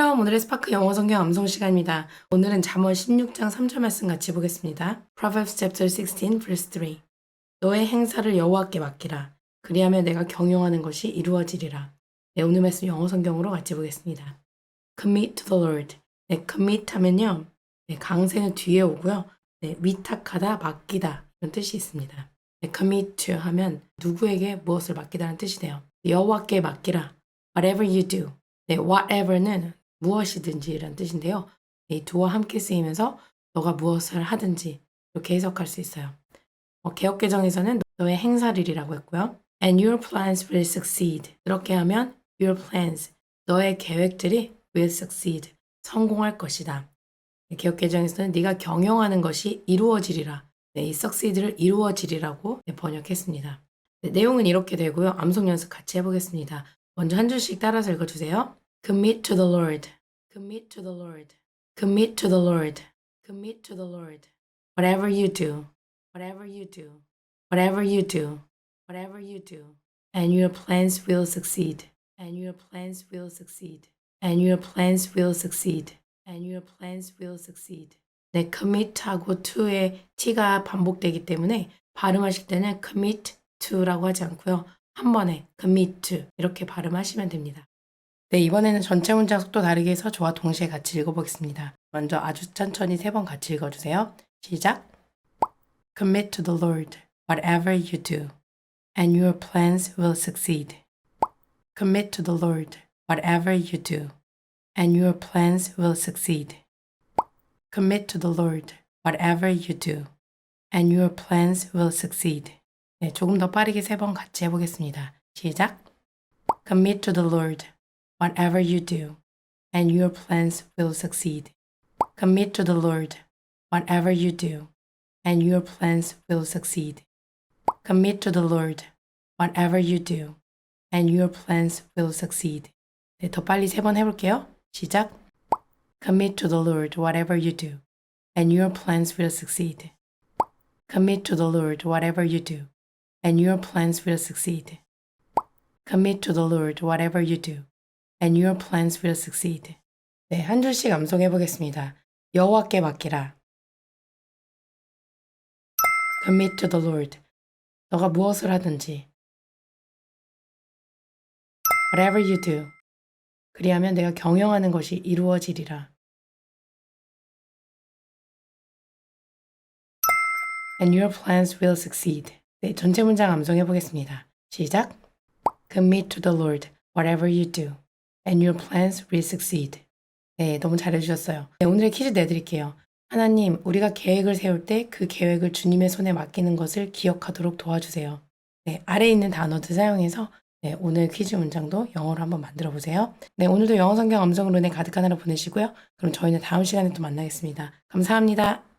샬롬 오늘의 스파크 영어 성경 암송 시간입니다. 오늘은 잠언 16장 3절 말씀 같이 보겠습니다. Proverbs chapter 16 verse 3 너의 행사를 여호와께 맡기라. 그리하면 내가 경영하는 것이 이루어지리라. 네, 오늘 말씀 영어 성경으로 같이 보겠습니다. Commit to the Lord. 네, commit 하면요. 네, 강세는 뒤에 오고요. 네, 위탁하다, 맡기다 이런 뜻이 있습니다. 네, commit to 하면 누구에게 무엇을 맡기다는 뜻이네요. 여호와께 맡기라. Whatever you do. 네, whatever는 무엇이든지 이런 뜻인데요. 이 do와 함께 쓰이면서 너가 무엇을 하든지 이렇게 해석할 수 있어요. 어, 개혁개정에서는 너의 행사를이라고 했고요. And your plans will succeed. 이렇게 하면 your plans, 너의 계획들이 will succeed. 성공할 것이다. 개혁개정에서는 네가 경영하는 것이 이루어지리라. 네, 이 succeed를 이루어지리라고 네, 번역했습니다. 네, 내용은 이렇게 되고요. 암송 연습 같이 해보겠습니다. 먼저 한 줄씩 따라서 읽어주세요. Commit to the Lord. Commit to the Lord. Commit to the Lord. Commit to the Lord. Whatever you do. Whatever you do. Whatever you do. Whatever you do. And your plans will succeed. And your plans will succeed. And your plans will succeed. And your plans will succeed. 네, commit하고 to의 t가 반복되기 때문에 발음하실 때는 commit to라고 하지 않고요. 한 번에 commit to 이렇게 발음하시면 됩니다. 네, 이번에는 전체 문장 속도 다르게 해서 저와 동시에 같이 읽어보겠습니다. 먼저 아주 천천히 세 번 같이 읽어주세요. 시작. Commit to the Lord whatever you do, and your plans will succeed. Commit to the Lord whatever you do, and your plans will succeed. Commit to the Lord whatever you do, and your plans will succeed. 네, 조금 더 빠르게 세 번 같이 해보겠습니다. 시작. Commit to the Lord whatever you do, and your plans will succeed. Commit to the Lord whatever you do, and your plans will succeed. Commit to the Lord whatever you do, and your plans will succeed. 네, 더 빨리 세 번 해볼게요. 시작. Commit to the Lord whatever you do, and your plans will succeed. Commit to the Lord whatever you do, and your plans will succeed. Commit to the Lord whatever you do, and your plans will succeed. 네, 한 줄씩 암송해 보겠습니다. 여호와께 맡기라. Commit to the Lord. 너가 무엇을 하든지. Whatever you do. 그리하면 내가 경영하는 것이 이루어지리라. And your plans will succeed. 네, 전체 문장 암송해 보겠습니다. 시작. Commit to the Lord whatever you do, and your plans will succeed. 네, 너무 잘해주셨어요. 네, 오늘의 퀴즈 내드릴게요. 하나님, 우리가 계획을 세울 때 그 계획을 주님의 손에 맡기는 것을 기억하도록 도와주세요. 네, 아래에 있는 단어들 사용해서 네, 오늘 퀴즈 문장도 영어로 한번 만들어 보세요. 네, 오늘도 영어 성경 음성으로 내 가득한 하루 보내시고요. 그럼 저희는 다음 시간에 또 만나겠습니다. 감사합니다.